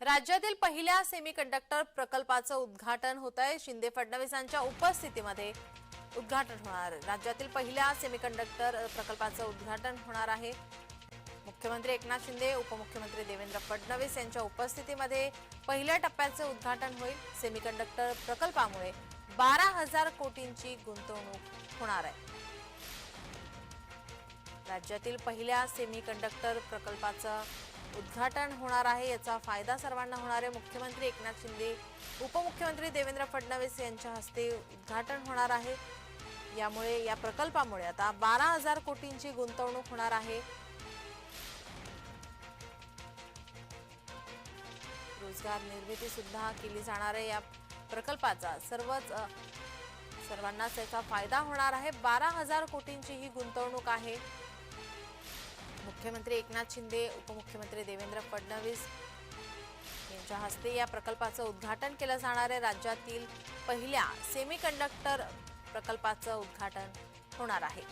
राज्यातील पहिल्या सेमीकंडक्टर प्रकल्पाचं उद्घाटन होत आहे शिंदे फडणवीसांच्या उपस्थितीमध्ये उद्घाटन होणार. आहे. राज्यातील पहिल्या सेमीकंडक्टर प्रकल्पाचं उद्घाटन होणार आहे. मुख्यमंत्री एकनाथ शिंदे उपमुख्यमंत्री देवेंद्र फडणवीस यांच्या उपस्थितीमध्ये पहिल्या टप्प्याचं उद्घाटन होईल. सेमीकंडक्टर प्रकल्पामुळे बारा हजार कोटींची गुंतवणूक होणार आहे. राज्यातील पहिल्या सेमीकंडक्टर प्रकल्पाचं उद्घाटन होणार आहे याचा फायदा सर्वांना होणार आहे. मुख्यमंत्री एकनाथ शिंदे उपमुख्यमंत्री देवेंद्र फडणवीस यांच्या हस्ते उद्घाटन होणार आहे. यामुळे या प्रकल्पामुळे आता बारा हजार कोटींची गुंतवणूक होणार आहे. रोजगार निर्मिती सुद्धा केली जाणार आहे. या प्रकल्पाचा सर्वच सर्वांनाच याचा फायदा होणार आहे. बारा हजार कोटींची ही गुंतवणूक आहे. मुख्यमंत्री एकनाथ शिंदे उपमुख्यमंत्री देवेंद्र फडणवीस यांच्या हस्ते या प्रकल्पाचं उद्घाटन केलं जाणार आहे. राज्यातील पहिल्या सेमीकंडक्टर प्रकल्पाचं उद्घाटन होणार आहे.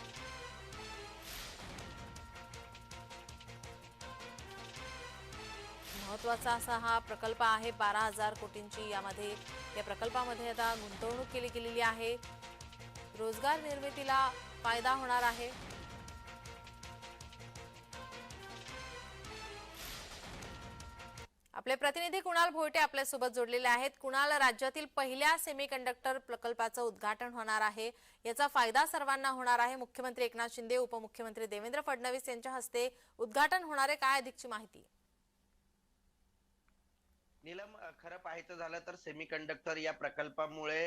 महत्त्वाचा असा हा प्रकल्प आहे. बारा हजार कोटींची यामध्ये या प्रकल्पामध्ये आता गुंतवणूक केली गेलेली आहे. रोजगार निर्मितीला फायदा होणार आहे. आपले प्रतिनिधी कुणाल भोयटे आपल्यासोबत जोडलेले आहेत. कुणाल राज्यातील पहिल्या सेमीकंडक्टर प्रकल्पाचं उद्घाटन होणार आहे. याचा फायदा सर्वांना होणार आहे. मुख्यमंत्री एकनाथ शिंदे उपमुख्यमंत्री देवेंद्र फडणवीस यांच्या हस्ते उद्घाटन होणार आहे. काय अधिकची माहिती? नीलम खरं पाहायचं झालं तर सेमीकंडक्टर या प्रकल्पामुळे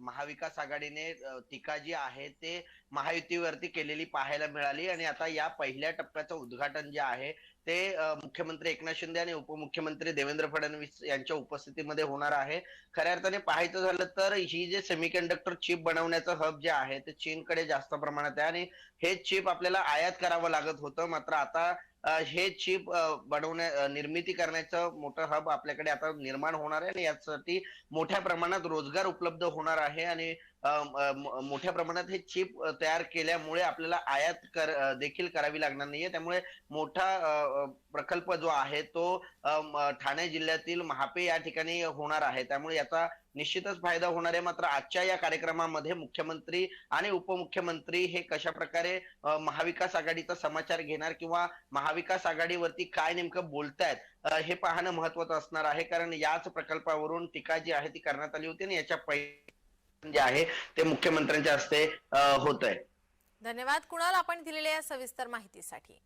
महाविकास आघाडीने टीका जी आहे ते महायुतीवरती केलेली पाहायला मिळाली आणि आता या पहिल्या टप्प्याचं उद्घाटन जे आहे ते मुख्यमंत्री एकनाथ शिंदे आणि उपमुख्यमंत्री देवेंद्र फडणवीस यांच्या उपस्थितीमध्ये होणार आहे. खऱ्या अर्थाने पाहायचं झालं तर ही जे सेमीकंडक्टर चिप बनवण्याचं हब जे आहे ते चीनकडे जास्त प्रमाणात आहे आणि हे चिप आपल्याला आयात करावं लागत होतं. मात्र आता हे चिप बनवण्या निर्मिती करण्याचं मोठं हब आपल्याकडे आता निर्माण होणार आहे आणि यासाठी मोठ्या प्रमाणात रोजगार उपलब्ध होणार आहे आणि मोठ्या प्रमाणात हे चिप तयार केल्यामुळे आपल्याला आयात कर देखील करावी लागणार नाहीये. त्यामुळे मोठा प्रकल्प जो आहे तो ठाणे जिल्ह्यातील महापे या ठिकाणी होणार आहे. त्यामुळे याचा निश्चितच फायदा होणार आहे. मात्र आजच्या या कार्यक्रमामध्ये मुख्यमंत्री आणि उपमुख्यमंत्री हे कशा प्रकारे महाविकास आघाडीचा समाचार घेणार किंवा महाविकास आघाडीवरती काय नेमकं बोलतायत हे पाहणं महत्वाचं असणार आहे. कारण याच प्रकल्पावरून टीका जी आहे ती करण्यात आली होती आणि याच्या पहिले जे आहे ते मुख्यमंत्र्यांच्या हस्ते होत आहे धन्यवाद. कुणाल आपण दिलेल्या या सविस्तर माहितीसाठी?